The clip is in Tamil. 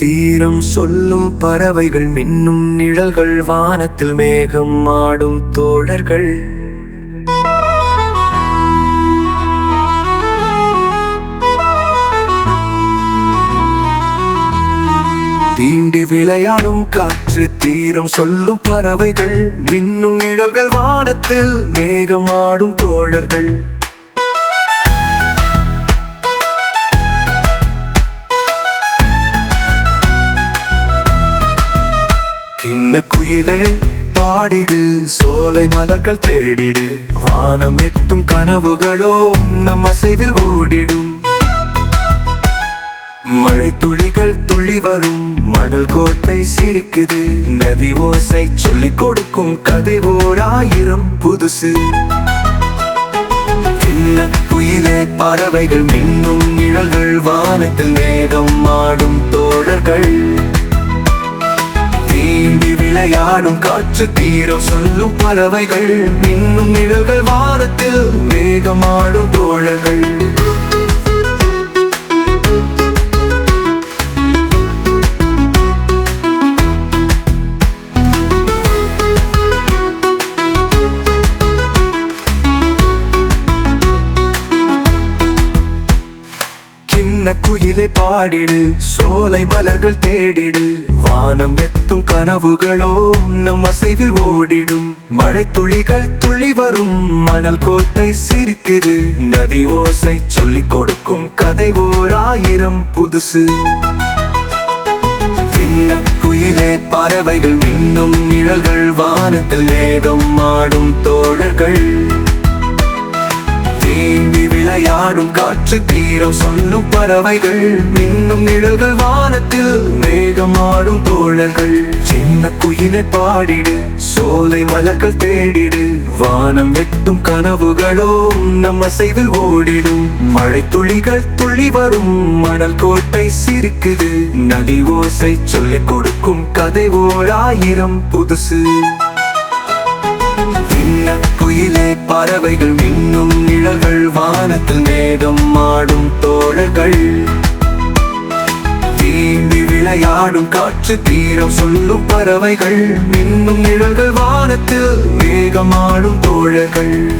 தீரம் சொல்லும் பறவைகள் மின்னும் நிழல்கள் வானத்தில் மேகம் ஆடும் தோழர்கள். தீண்டி விளையாடும் காற்று தீரம் சொல்லும் பறவைகள் மின்னும் நிழல்கள் வானத்தில் மேகம் ஆடும் தோழர்கள். கிண்ண குயிலே பாடிடு சோலை மலர்கள் தேடிடு. வானம் எட்டும் கனவுகளோ நம் அசைவில் ஓடிடும். மழை துளிகள் துளி வரும் மணல் கோட்டை சிரிக்குது. நதி ஓசை சொல்லிக் கொடுக்கும் கதை ஓர் ஆயிரம் புதுசு. சின்ன குயிலே பறவைகள் மின்னும் நிழல்கள் வானத்தில் மேகம் ஆடும் தோழர்கள். நீந்தி விளையாடும் காற்று தீரம் சொல்லும் பறவைகள். இன்னும் நிழல்கள் வாரத்தில் மேகமாடும் தோழர்கள். சின்ன குயிலை பாடிடு சோலை மலர்கள் தேடிடு. வானம் எத்தும் கனவுகளோ நம் அசைவில் ஓடிடும். மழை துளிகள் துளி வரும் மணல் கோட்டை சிரிக்குது. நதி ஓசை சொல்லிக் கொடுக்கும் கதை ஓர் ஆயிரம் புதுசு. குயிலே பறவைகள் மின்னும் நிழல்கள் வானத்தில் ஏகம் ஆடும் தோழர்கள். விளையாடும் காற்று தீரம் சொல்லும் பறவைகள். மின்னும் நிழல்கள் வானத்தில் மேகமாடும் தோழர்கள். சின்ன குயிலை பாடிடு சோலை மலர்கள் தேடிடு. வானம் வெட்டும் கனவுகளோ நம் அசைவில் ஓடிடும். மழை துளிகள் துளி வரும் மணல் கோட்டை சிரிக்குது. நதி ஓசை சொல்லிக் கொடுக்கும் கதை ஓர் ஆயிரம் புதுசு. குயிலே பறவைகள் மின்னும் நிழல்கள் வானத்தில் மேகம் மாடும் தோழர்கள். தீண்டி விளையாடும் காற்று தீரம் சொல்லும் பறவைகள். மின்னும் நிழல்கள் வானத்தில் மேகமாடும் தோழர்கள்.